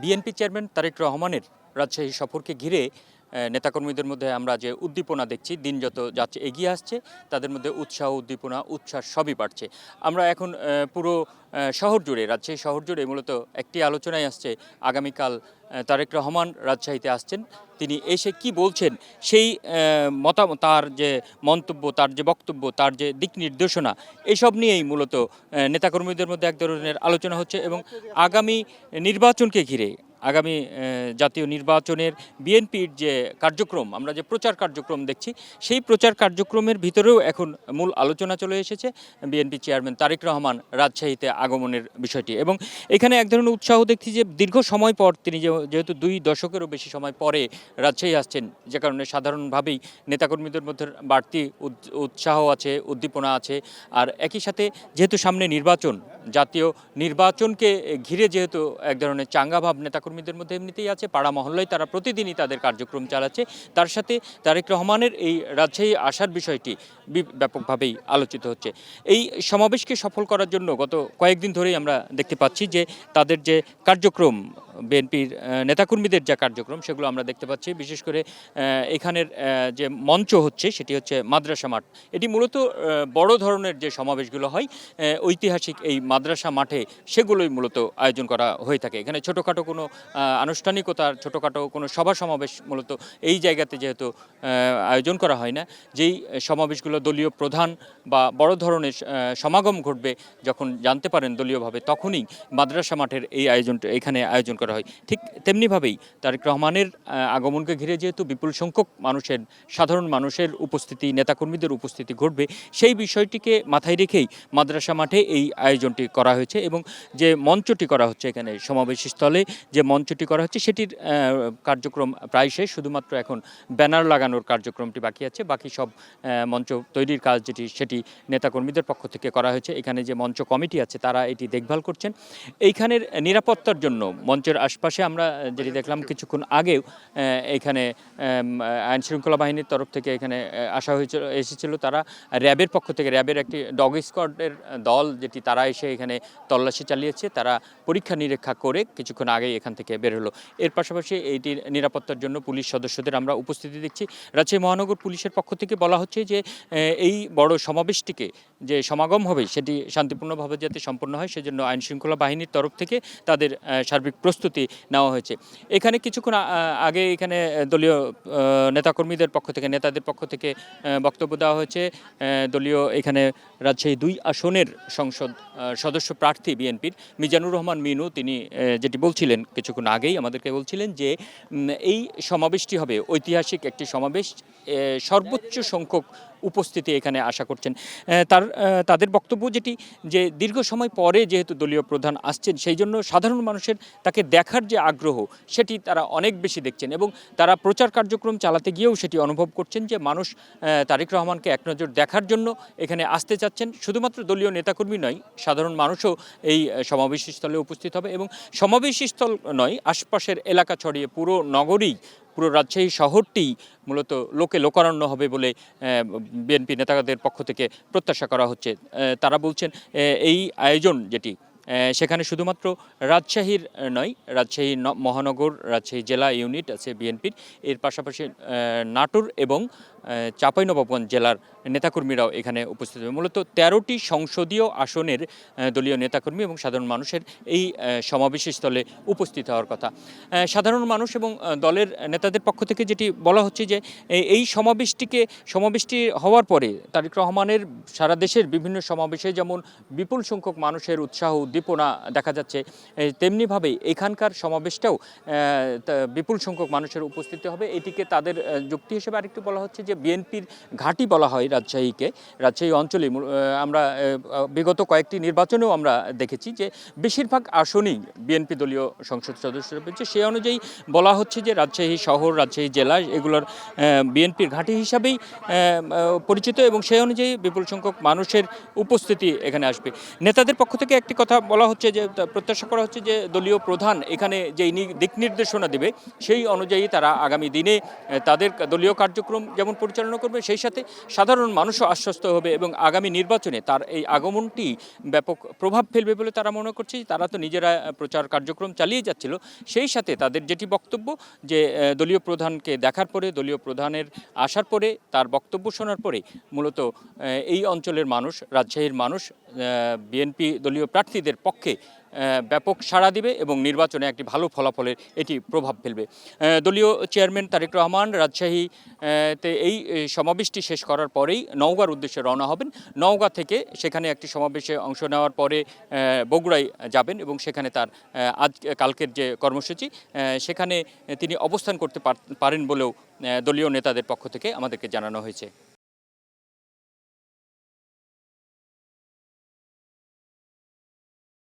BNP chairman Tarique রহমানের রাজশাহী সফরকে ঘিরে নেতাকর্মীদের মধ্যে আমরা যে উদ্দীপনা দেখছি, দিন যত যাচ্ছে, এগিয়ে আসছে, তাদের মধ্যে উৎসাহ, উদ্দীপনা, উচ্ছ্বাস সবই বাড়ছে। আমরা এখন পুরো শহর জুড়ে, রাজশাহী শহর জুড়ে মূলত একটি আলোচনায় আসছে। আগামীকাল তারেক রহমান রাজশাহীতে আসছেন। তিনি এসে কি বলছেন, সেই মতামত, তার যে মন্তব্য, তার যে বক্তব্য, তার যে দিক নির্দেশনা, এসব নিয়েই মূলত নেতাকর্মীদের মধ্যে এক ধরনের আলোচনা হচ্ছে এবং আগামী নির্বাচনকে ঘিরে আগামী জাতীয় নির্বাচনের বিএনপির যে কার্যক্রম, আমরা যে প্রচার কার্যক্রম দেখছি, সেই প্রচার কার্যক্রমের ভিতরেও এখন মূল আলোচনা চলে এসেছে বিএনপি চেয়ারম্যান তারেক রহমান রাজশাহীতে আগমনের বিষয়টি। এবং এখানে এক ধরনের উৎসাহ দেখছি যে দীর্ঘ সময় পর তিনি যেহেতু দুই দশকেরও বেশি সময় পরে রাজশাহী আসছেন, যে কারণে সাধারণভাবেই নেতাকর্মীদের মধ্যে বাড়তি উৎ- উৎসাহ আছে, উদ্দীপনা আছে। আর একই সাথে যেহেতু সামনে নির্বাচন, জাতীয় নির্বাচনকে ঘিরে যেহেতু এক ধরনের চাঙ্গা ভাব নেতাকর্মীদের মধ্যে এমনিতেই আছে, পাড়া মহল্লায় তারা প্রতিদিনই তাদের কার্যক্রম চালাচ্ছে। তার সাথে তারেক রহমানের এই রাজশাহী আসার বিষয়টি ব্যাপকভাবেই আলোচিত হচ্ছে। এই সমাবেশকে সফল করার জন্য গত কয়েকদিন ধরেই আমরা দেখতে পাচ্ছি যে তাদের যে কার্যক্রম বিএনপির নেতাকর্মীদের যে কার্যক্রম সেগুলো আমরা দেখতে পাচ্ছি। বিশেষ করে এখানের যে মঞ্চ হচ্ছে সেটি হচ্ছে মাদ্রাসা মাঠ। এটি মূলত বড় ধরনের যে সমাবেশগুলো হয় ঐতিহাসিক এই মাদ্রাসা মাঠে সেগুলোই মূলত আয়োজন করা হয়ে থাকে। এখানে ছোটোখাটো কোনো আনুষ্ঠানিকতার, ছোটোখাটো কোনো সভা সমাবেশ মূলত এই জায়গাতে যেহেতু আয়োজন করা হয় না, যেই সমাবেশগুলো দলীয় প্রধান বা বড় ধরনের সমাগম ঘটবে যখন জানতে পারেন দলীয়ভাবে, তখনই মাদ্রাসা মাঠের এই আয়োজনটা এখানে আয়োজন করা হয়। ঠিক তেমনিভাবেই তারেক রহমানের আগমনকে ঘিরে যেহেতু বিপুল সংখ্যক মানুষের, সাধারণ মানুষের উপস্থিতি, নেতাকর্মীদের উপস্থিতি ঘটবে, সেই বিষয়টিকে মাথায় রেখেই মাদ্রাসা মাঠে এই আয়োজনটি করা হয়েছে এবং যে মঞ্চটি করা হচ্ছে এখানে সমাবেশ স্থলে যে মঞ্চটি করা হচ্ছে সেটির কার্যক্রম প্রায় শেষ, শুধুমাত্র এখন ব্যানার লাগানোর কার্যক্রমটি বাকি আছে। বাকি সব মঞ্চ তৈরির কাজ যেটি, সেটি নেতাকর্মীদের পক্ষ থেকে করা হয়েছে। এখানে যে মঞ্চ কমিটি আছে তারা এটি দেখভাল করছেন। এইখানের নিরাপত্তার জন্য মঞ্চের আশপাশে আমরা যেটি দেখলাম কিছুক্ষণ আগেও এখানে আইন শৃঙ্খলা বাহিনীর তরফ থেকে এখানে আসা হয়েছিল এসেছিল। তারা র্যাবের পক্ষ থেকে র্যাবের একটি ডগ স্কোয়াডের দল যেটি তারা এসে এখানে তল্লাশি চালিয়েছে। তারা পরীক্ষা নিরীক্ষা করে কিছুক্ষণ আগেই এখান থেকে বের হলো। এর পাশাপাশি এইটির নিরাপত্তার জন্য পুলিশ সদস্যদের আমরা উপস্থিতি দেখছি। রাজশাহী মহানগর পুলিশের পক্ষ থেকে বলা হচ্ছে যে এই বড় সমাবেশটিকে যে সমাগম হবে সেটি শান্তিপূর্ণভাবে যাতে সম্পন্ন হয় সেজন্য আইন শৃঙ্খলা বাহিনীর তরফ থেকে তাদের সার্বিক প্রস্তুতি নেওয়া হয়েছে। এখানে কিছুক্ষণ আগে এখানে দলীয় নেতাকর্মীদের পক্ষ থেকে, নেতাদের পক্ষ থেকে বক্তব্য দেওয়া হয়েছে। দলীয় এখানে রাজশাহী দুই আসনের সংসদ সদস্য প্রার্থী বিএনপির মিজানুর রহমান মিনু, তিনি যেটি বলছিলেন কিছুক্ষণ আগেই আমাদেরকে বলছিলেন যে এই সমাবেশটি হবে ঐতিহাসিক একটি সমাবেশ। সর্বোচ্চ সংখ্যক উপস্থিতি এখানে আশা করছেন। তার তাদের বক্তব্য যেটি যে দীর্ঘ সময় পরে যেহেতু দলীয় প্রধান আসছেন সেই জন্য সাধারণ মানুষের তাকে দেখার যে আগ্রহ সেটি তারা অনেক বেশি দেখছেন এবং তারা প্রচার কার্যক্রম চালাতে গিয়েও সেটি অনুভব করছেন যে মানুষ তারেক রহমানকে এক নজর দেখার জন্য এখানে আসতে চাচ্ছেন। শুধুমাত্র দলীয় নেতাকর্মী নয় সাধারণ মানুষও এই আহ, সমাবেশ স্থলে উপস্থিত হবে এবং সমাবেশ স্থল নয় আশপাশের এলাকা ছড়িয়ে পুরো নগরী পুরো রাজশাহী শহরটি মূলত লোকে লোকারণ্য হবে বলে বিএনপি নেতাদের পক্ষ থেকে প্রত্যাশা করা হচ্ছে। তারা বলছেন এই আয়োজন যেটি সেখানে শুধুমাত্র রাজশাহীর নয় রাজশাহী মহানগর রাজশাহী জেলা ইউনিট আছে বিএনপির। এর পাশাপাশি নাটোর এবং চাঁপাইনবাবগঞ্জ জেলার নেতাকর্মীরাও এখানে উপস্থিত হবে মূলত তেরোটি সংসদীয় আসনের দলীয় নেতাকর্মী এবং সাধারণ মানুষের এই আহ, সমাবেশ স্থলে উপস্থিত হওয়ার কথা। সাধারণ মানুষ এবং দলের নেতাদের পক্ষ থেকে যেটি বলা হচ্ছে যে এই সমাবেশটিকে সমাবেশটি হওয়ার পরে তারেক রহমানের সারা দেশের বিভিন্ন সমাবেশে যেমন বিপুল সংখ্যক মানুষের উৎসাহ উদ্দীপনা দেখা যাচ্ছে। তেমনিভাবেই এখানকার সমাবেশটাও বিপুল সংখ্যক মানুষের উপস্থিতি হবে। এটিকে তাদের যুক্তি হিসেবে আরেকটু বলা হচ্ছে যে, বিএনপির ঘাঁটি বলা হয় রাজশাহীকে। রাজশাহী অঞ্চলে আমরা বিগত কয়েকটি নির্বাচনেও আমরা দেখেছি যে, বেশিরভাগ আসনেই বিএনপি দলীয় সংসদ সদস্যরা পেয়েছে সেই অনুযায়ী বলা হচ্ছে যে, রাজশাহী শহর, রাজশাহী জেলা এগুলোর বিএনপির ঘাঁটি হিসাবেই পরিচিত এবং সেই অনুযায়ী বিপুল সংখ্যক মানুষের উপস্থিতি এখানে আসবে। নেতাদের পক্ষ থেকে একটি কথা বলা হচ্ছে যে প্রত্যাশা করা হচ্ছে যে দলীয় প্রধান এখানে যে দিক নির্দেশনা দেবে, সেই অনুযায়ী তারা আগামী দিনে তাদের দলীয় কার্যক্রম যেমন পরিচালনা করবে, সেই সাথে সাধারণ মানুষও আশ্বস্ত হবে এবং আগামী নির্বাচনে তার এই আগমনটি ব্যাপক প্রভাব ফেলবে বলে তারা মনে করছে। তারা তো নিজেরা প্রচার কার্যক্রম চালিয়ে যাচ্ছিল। সেই সাথে তাদের যেটি বক্তব্য যে দলীয় প্রধানকে দেখার পরে, দলীয় প্রধানের আসার পরে, তার বক্তব্য শোনার পরে মূলত এই অঞ্চলের মানুষ, রাজশাহীর মানুষ বিএনপি দলীয় প্রার্থীদের পক্ষে ব্যাপক সাড়া দিবে এবং নির্বাচনে একটি ভালো ফলাফলের এটি প্রভাব ফেলবে। দলীয় চেয়ারম্যান তারেক রহমান রাজশাহী তে এই সমাবেশটি শেষ করার পরেই নওগাঁর উদ্দেশ্যে রওনা হবেন। নওগাঁ থেকে সেখানে একটি সমাবেশে অংশ নেওয়ার পরে বগুড়ায় যাবেন এবং সেখানে তার আজ, কালকের যে কর্মসূচি সেখানে তিনি অবস্থান করতে পার- পারেন বলেও দলীয় নেতাদের পক্ষ থেকে আমাদেরকে জানানো হয়েছে।